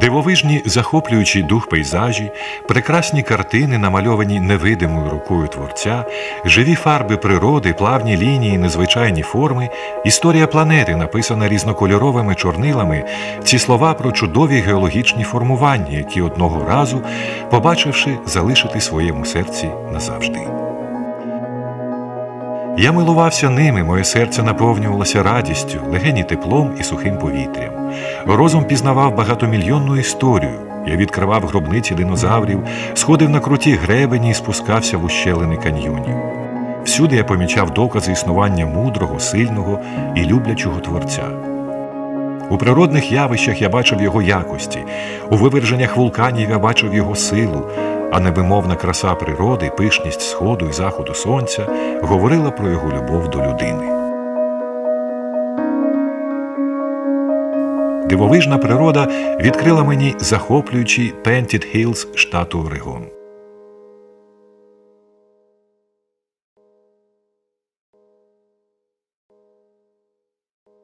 Дивовижні захоплюючий дух пейзажі, прекрасні картини, намальовані невидимою рукою творця, живі фарби природи, плавні лінії, незвичайні форми, історія планети, написана різнокольоровими чорнилами, ці слова про чудові геологічні формування, які одного разу, побачивши, залишити своєму серці назавжди. Я милувався ними, моє серце наповнювалося радістю, легені теплом і сухим повітрям. Розум пізнавав багатомільйонну історію. Я відкривав гробниці динозаврів, сходив на круті гребені і спускався в ущелини каньйонів. Всюди я помічав докази існування мудрого, сильного і люблячого творця. У природних явищах я бачив його якості, у виверженнях вулканів я бачив його силу, а невимовна краса природи, пишність сходу і заходу сонця говорила про його любов до людини. Дивовижна природа відкрила мені захоплюючий Пентід Хілз штату Орегон.